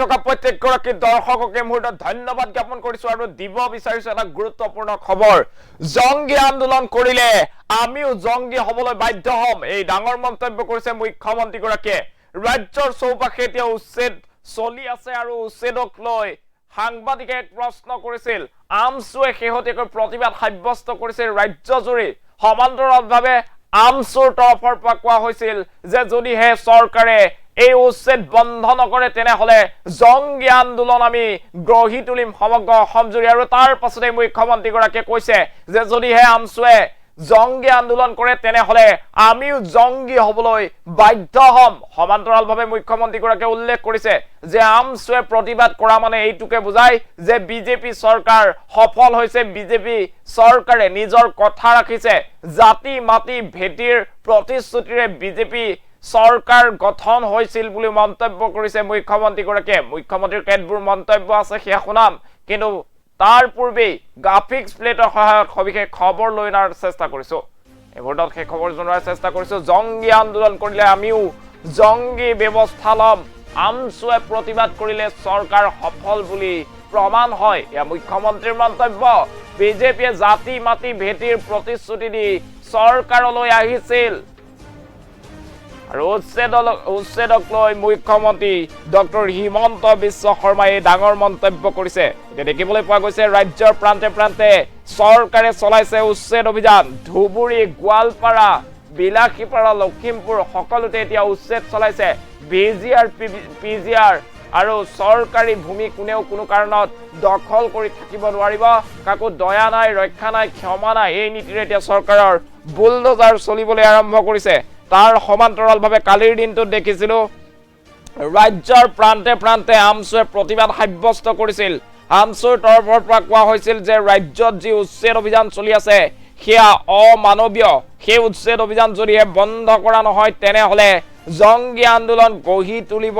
থকা প্ৰত্যেকগৰাকী দৰ্শককে মুহূৰ্তত ধন্যবাদ জ্ঞাপন কৰিছো আৰু দিব বিচাৰিছো এটা গুৰুত্বপূৰ্ণ খবৰ। জংগী আন্দোলন কৰিলে, আমিও জংগী হবলৈ বাধ্য হম, এই ডাঙৰ মন্তব্য কৰিছে মুখ্যমন্ত্ৰীগৰাকীয়ে। ৰাজ্যৰ চৌপাশে এতিয়া উচ্ছেদ চলি আছে আৰু উচ্ছেদক লৈ সাংবাদিকে এক প্ৰশ্ন কৰিছিল। আমচুৱে শেহতীয়াকৈ প্ৰতিবাদ সাব্যস্ত কৰিছিল ৰাজ্যজুৰি। সমান্তৰালভাৱে আমচুৰ তৰফৰ পৰা কোৱা হৈছিল যে যদিহে চৰকাৰে এই উচ্ছেদ বন্ধ নকৰে তেনেহলে জংগী আন্দোলন আমি গঢ়ি তুলিম সমগ্ৰ অসমজুৰি। আৰু তাৰ পাছতে মুখ্যমন্ত্ৰীগৰাকীয়ে কৈছে যে যদিহে আমচুৱে জংগী আন্দোলন কৰে, তেনেহলে আমিও জংগী হবলৈ বাধ্য হম। সমান্তৰালভাৱে মুখ্যমন্ত্ৰীগৰাকীয়ে উল্লেখ কৰিছে যে আমচুৱে প্ৰতিবাদ কৰা মানে এইটোকে বুজায় যে বিজেপি চৰকাৰ সফল হৈছে। বিজেপি চৰকাৰে নিজৰ কথা ৰাখিছে। জাতি মাটি ভেটিৰ প্ৰতিশ্ৰুতিৰে বিজেপি চৰকাৰ গঠন হৈছিল বুলি মন্তব্য কৰিছে মুখ্যমন্ত্ৰীগৰাকীয়ে। মুখ্যমন্ত্ৰীৰ কেতবোৰ মন্তব্য আছে সেয়া শুনাম। কিন্তু তাৰ পূৰ্বেই গ্ৰাফিক্স প্লেটৰ সহায়ত সবিশেষ খবৰ লৈ অনাৰ চেষ্টা কৰিছো। এই মুহূৰ্তত সেই খবৰ জনোৱাৰ চেষ্টা কৰিছো। জংগী আন্দোলন কৰিলে আমিও জংগী ব্যৱস্থা ল'ম। আমচুৱে প্ৰতিবাদ কৰিলে চৰকাৰ সফল বুলি প্ৰমাণ হয়। এয়া মুখ্যমন্ত্ৰীৰ মন্তব্য। বিজেপিয়ে জাতি মাটি ভেটিৰ প্ৰতিশ্ৰুতি দি চৰকাৰলৈ আহিছিল। আৰু উচ্ছেদক উচ্ছেদক লৈ মুখ্যমন্ত্ৰী ডক্টৰ হিমন্ত বিশ্ব শৰ্মাই ডাঙৰ মন্তব্য কৰিছে। এতিয়া দেখিবলৈ পোৱা গৈছে, ৰাজ্যৰ প্ৰান্তে প্ৰান্তে চৰকাৰে চলাইছে উচ্ছেদ অভিযান। ধুবুৰী, গোৱালপাৰা, বিলাসীপাৰা, লখিমপুৰ, সকলোতে এতিয়া উচ্ছেদ চলাইছে। বি জি আৰ পি জি আৰ আৰু চৰকাৰী ভূমি কোনেও কোনো কাৰণত দখল কৰি থাকিব নোৱাৰিব। কাকো দয়া নাই, ৰক্ষা নাই, ক্ষমা নাই, এই নীতিৰে এতিয়া চৰকাৰৰ বুলডোজাৰ চলিবলৈ আৰম্ভ কৰিছে। তাৰ সমান্তৰালভাৱে কালিৰ দিনটোত দেখিছিলো। ৰাজ্যৰ প্ৰান্তে প্ৰান্তে আমচুৱে প্ৰতিবাদ সাব্যস্ত কৰিছিল। আমচুৰ তৰফৰ পৰা কোৱা হৈছিল যে ৰাজ্যত যি উচ্ছেদ অভিযান চলি আছে, সেয়া অমানৱীয়। সেই উচ্ছেদ অভিযান যদিহে বন্ধ কৰা নহয়, তেনেহলে জংগী আন্দোলন গঢ়ি তুলিব।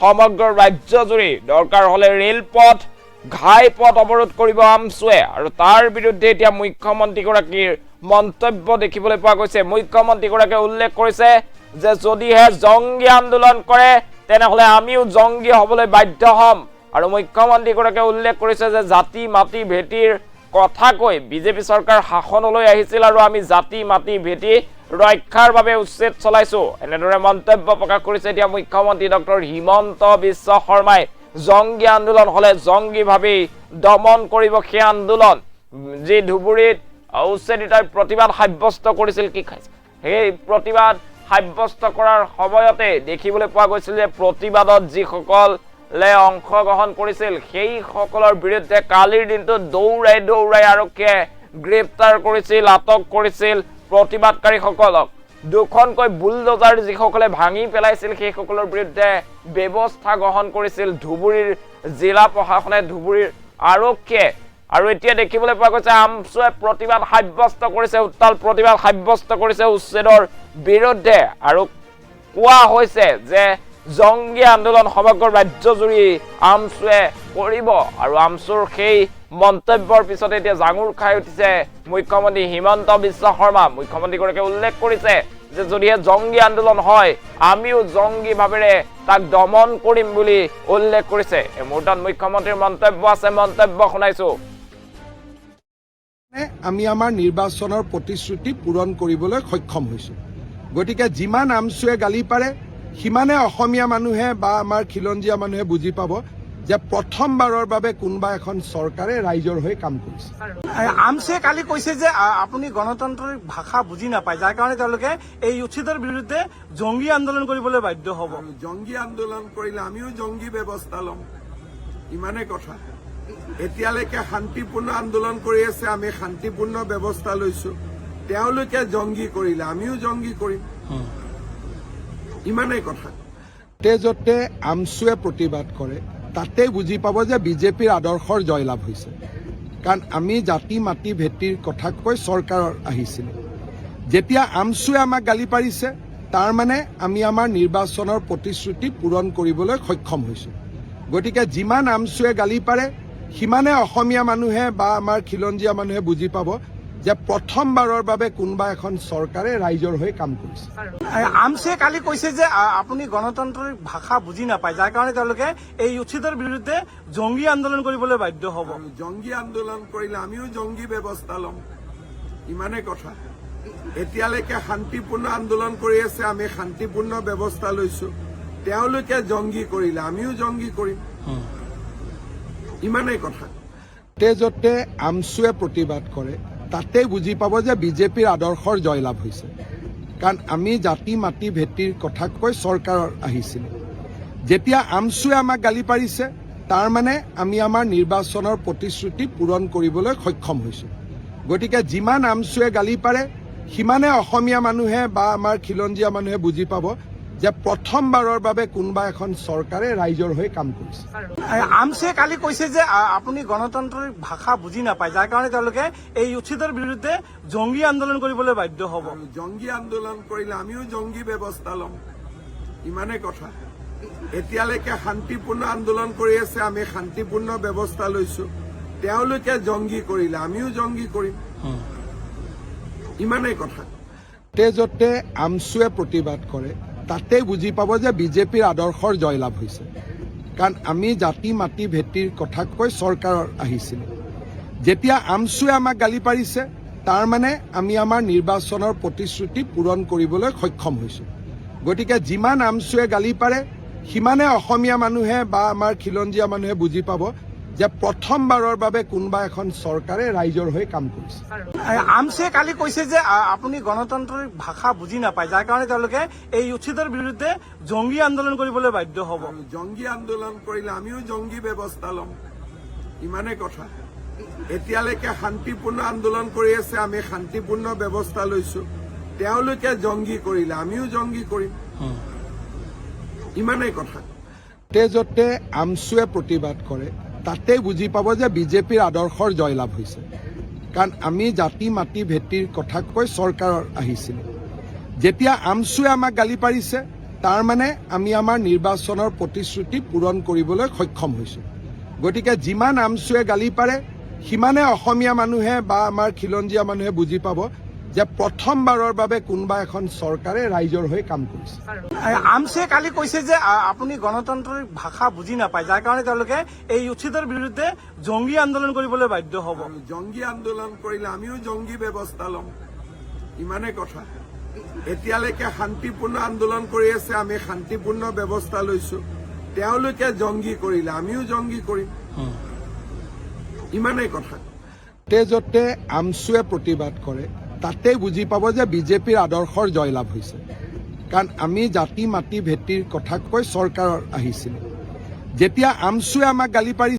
সমগ্ৰ ৰাজ্যজুৰি দৰকাৰ হলে ৰেলপথ, ঘাইপথ অৱৰোধ কৰিব আমচুৱে আৰু তাৰ বিৰুদ্ধে এতিয়া মুখ্যমন্ত্ৰীগৰাকীৰ মন্তব্য দেখিবলৈ পোৱা গৈছে। মুখ্যমন্ত্ৰীগৰাকীয়ে উল্লেখ কৰিছে যে যদিহে জংগী আন্দোলন কৰে, তেনেহলে আমিও জংগী হবলৈ বাধ্য হম। আৰু মুখ্যমন্ত্ৰীগৰাকীয়ে উল্লেখ কৰিছে যে জাতি, মাটি, ভেটিৰ কথা কৈ বিজেপি চৰকাৰ শাসনলৈ আহিছিল আৰু আমি জাতি, মাটি, ভেটি ৰক্ষাৰ বাবে উচ্ছেদ চলাইছো। এনেদৰে মন্তব্য প্ৰকাশ কৰিছে এতিয়া মুখ্যমন্ত্ৰী ডক্টৰ হিমন্ত বিশ্ব শৰ্মাই। জংগী আন্দোলন হলে জংগীভাৱেই দমন কৰিব সেই আন্দোলন। যি ধুবুৰীত উচ্ছেদিতাই প্ৰতিবাদ সাব্যস্ত কৰিছিল, কি খাইছে? সেই প্ৰতিবাদ সাব্যস্ত কৰাৰ সময়তে দেখিবলৈ পোৱা গৈছিল যে প্ৰতিবাদত যিসকলে অংশগ্ৰহণ কৰিছিল সেইসকলৰ বিৰুদ্ধে কালিৰ দিনটোত দৌৰাই দৌৰাই আৰক্ষীয়ে গ্ৰেপ্তাৰ কৰিছিল, আটক কৰিছিল প্ৰতিবাদকাৰীসকলক। দুখনকৈ বুলডোজাৰ যিসকলে ভাঙি পেলাইছিল সেইসকলৰ বিৰুদ্ধে ব্যৱস্থা গ্ৰহণ কৰিছিল ধুবুৰীৰ জিলা প্ৰশাসনে। ধুবুৰীৰ আৰক্ষীয়ে আৰু এতিয়া দেখিবলৈ পোৱা গৈছে আমচুৱে প্ৰতিবাদ সাব্যস্ত কৰিছে, উত্তাল প্ৰতিবাদ সাব্যস্ত কৰিছে উচ্ছেদৰ বিৰুদ্ধে। আৰু কোৱা হৈছে যে জংগী আন্দোলন সমগ্ৰ ৰাজ্যজুৰি আমচুৱে কৰিব। আৰু আমচুৰ সেই মন্তব্যৰ পিছতে এতিয়া জাঙুৰ খাই উঠিছে মুখ্যমন্ত্ৰী হিমন্ত বিশ্ব শৰ্মা। মুখ্যমন্ত্ৰীগৰাকীয়ে উল্লেখ কৰিছে যে যদিহে জংগী আন্দোলন হয়, আমিও জংগী ভাৱেৰে তাক দমন কৰিম বুলি উল্লেখ কৰিছে। এই মুহূৰ্তত মুখ্যমন্ত্ৰীৰ মন্তব্য আছে, মন্তব্য শুনাইছো। আমি আমাৰ নিৰ্বাচনৰ প্ৰতিশ্ৰুতি পূৰণ কৰিবলৈ সক্ষম হৈছো। গতিকে যিমান আমচুৱে গালি পাৰে সিমানে অসমীয়া মানুহে বা আমাৰ খিলঞ্জীয়া মানুহে বুজি পাব যে প্ৰথমবাৰৰ বাবে কোনোবা এখন চৰকাৰে ৰাইজৰ হৈ কাম কৰিছে। আমছে কালি কৈছে যে আপুনি গণতান্ত্ৰিক ভাষা বুজি নাপায় যাৰ কাৰণে তেওঁলোকে এই উচ্ছেদৰ বিৰুদ্ধে জংগী আন্দোলন কৰিবলৈ বাধ্য হ'ব। জংগী আন্দোলন কৰিলে আমিও জংগী ব্যৱস্থা ল'ম। ইমানেই কথা। এতিয়ালৈকে শান্তিপূৰ্ণ আন্দোলন কৰি আছে, আমি শান্তিপূৰ্ণ ব্যৱস্থা লৈছো। তেওঁলোকে জংগী কৰিলে, আমিও জংগী কৰিম। ইমানেই কথা। য'তে য'তে আমচুৱে প্ৰতিবাদ কৰে তাতে বুজি পাব যে বিজেপিৰ আদৰ্শৰ জয়লাভ হৈছে। কাৰণ আমি জাতি, মাটি, ভেটিৰ কথা কৈ চৰকাৰৰ আহিছিলোঁ। যেতিয়া আমচুৱে আমাক গালি পাৰিছে, তাৰ মানে আমি আমাৰ নিৰ্বাচনৰ প্ৰতিশ্ৰুতি পূৰণ কৰিবলৈ সক্ষম হৈছো। গতিকে যিমান আমচুৱে গালি পাৰে সিমানে অসমীয়া মানুহে বা আমাৰ খিলঞ্জীয়া মানুহে বুজি পাব যে প্ৰথমবাৰৰ বাবে কোনোবা এখন চৰকাৰে ৰাইজৰ হৈ কাম কৰিছে। আমছে কালি কৈছে যে আপুনি গণতান্ত্ৰিক ভাষা বুজি নাপায়। যাৰ কাৰণে তেওঁলোকে এই উচ্ছেদৰ বিৰুদ্ধে জংগী আন্দোলন কৰিবলৈ বাধ্য হ'ব। জংগী আন্দোলন কৰিলে আমিও জংগী ব্যৱস্থা ল'ম। ইমানেই কথা। এতিয়ালৈকে শান্তিপূৰ্ণ আন্দোলন কৰি আছে আমি শান্তিপূৰ্ণ ব্যৱস্থা লৈছো। তেওঁলোকে জংগী কৰিলে আমিও জংগী কৰিম। ইমানেই কথা। য'তে য'তে আমচুৱে প্ৰতিবাদ কৰে তাতে বুজি পাব যে বিজেপিৰ আদৰ্শৰ জয়লাভ হৈছে। কাৰণ আমি জাতি, মাটি, ভেটিৰ কথা কৈ চৰকাৰত আহিছিলোঁ। যেতিয়া আমচুৱে আমাক গালি পাৰিছে, তাৰ মানে আমি আমাৰ নিৰ্বাচনৰ প্ৰতিশ্ৰুতি পূৰণ কৰিবলৈ সক্ষম হৈছোঁ। গতিকে যিমান আমচুৱে গালি পাৰে, সিমানে অসমীয়া মানুহে বা আমাৰ খিলঞ্জীয়া মানুহে বুজি পাব যে প্ৰথমবাৰৰ বাবে কোনোবা এখন চৰকাৰে ৰাইজৰ হৈ কাম কৰিছে। আমছে কালি কৈছে যে আপুনি গণতান্ত্ৰিক ভাষা বুজি নাপায়। যাৰ কাৰণে তেওঁলোকে এই উচ্ছেদৰ বিৰুদ্ধে জংগী আন্দোলন কৰিবলৈ বাধ্য হ'ব। জংগী আন্দোলন কৰিলে আমিও জংগী ব্যৱস্থা ল'ম। ইমানেই কথা। এতিয়ালৈকে শান্তিপূৰ্ণ আন্দোলন কৰি আছে আমি শান্তিপূৰ্ণ ব্যৱস্থা লৈছো। তেওঁলোকে জংগী কৰিলে আমিও জংগী কৰিম। ইমানেই কথা। য'তে য'তে আমচুৱে প্ৰতিবাদ কৰে। তাতে বুজি পাব যে বিজেপিৰ আদৰ্শৰ জয়লাভ হৈছে। কাৰণ আমি জাতি, মাটি, ভেটিৰ কথা কৈ চৰকাৰত আহিছিলোঁ। যেতিয়া আমচুৱে আমাক গালি পাৰিছে, তাৰ মানে আমি আমাৰ নিৰ্বাচনৰ প্ৰতিশ্ৰুতি পূৰণ কৰিবলৈ সক্ষম হৈছোঁ। গতিকে যিমান আমচুৱে গালি পাৰে, সিমানে অসমীয়া মানুহে বা আমাৰ খিলঞ্জীয়া মানুহে বুজি পাব যে প্ৰথমবাৰৰ বাবে কোনোবা এখন চৰকাৰে ৰাইজৰ হৈ কাম কৰিছে। আমছে কালি কৈছে যে আপুনি গণতান্ত্ৰিক ভাষা বুজি নাপায়। যাৰ কাৰণে তেওঁলোকে এই উচ্ছেদৰ বিৰুদ্ধে জংগী আন্দোলন কৰিবলৈ বাধ্য হ'ব। জংগী আন্দোলন কৰিলে আমিও জংগী ব্যৱস্থা ল'ম। ইমানেই কথা। এতিয়ালৈকে শান্তিপূৰ্ণ আন্দোলন কৰি আছে আমি শান্তিপূৰ্ণ ব্যৱস্থা লৈছো। তেওঁলোকে জংগী কৰিলে আমিও জংগী কৰিম। ইমানেই কথা। য'তে য'তে আমচুৱে প্ৰতিবাদ কৰে। তাতে বুজি পাব যে বিজেপিৰ আদৰ্শৰ জয়লাভ হৈছে। কাৰণ আমি জাতি, মাটি, ভেটিৰ কথা কৈ চৰকাৰত আহিছিলোঁ। যেতিয়া আমচুৱে আমাক গালি পাৰিছে, তাৰ মানে আমি আমাৰ নিৰ্বাচনৰ প্ৰতিশ্ৰুতি পূৰণ কৰিবলৈ সক্ষম হৈছোঁ। গতিকে যিমান আমচুৱে গালি পাৰে, সিমানে অসমীয়া মানুহে বা আমাৰ খিলঞ্জীয়া মানুহে বুজি পাব যে প্ৰথমবাৰৰ বাবে কোনোবা এখন চৰকাৰে ৰাইজৰ হৈ কাম কৰিছে। আমছে কালি কৈছে যে আপুনি গণতান্ত্ৰিক ভাষা বুজি নাপায়। যাৰ কাৰণে তেওঁলোকে এই উচ্ছেদৰ বিৰুদ্ধে জংগী আন্দোলন কৰিবলৈ বাধ্য হ'ব। জংগী আন্দোলন কৰিলে আমিও জংগী ব্যৱস্থা ল'ম। ইমানেই কথা। এতিয়ালৈকে শান্তিপূৰ্ণ আন্দোলন কৰি আছে আমি শান্তিপূৰ্ণ ব্যৱস্থা লৈছো। তেওঁলোকে জংগী কৰিলে আমিও জংগী কৰিম। ইমানেই কথা। য'তে য'তে আমচুৱে প্ৰতিবাদ কৰে। তাতে বুজি পাব যে বিজেপিৰ আদৰ্শৰ জয়লাভ হৈছে। কাৰণ আমি জাতি মাটি ভেটিৰ কথা কৈ চৰকাৰৰ আহিছিলোঁ। যেতিয়া আমচুৱে আমাক গালি পাৰিছে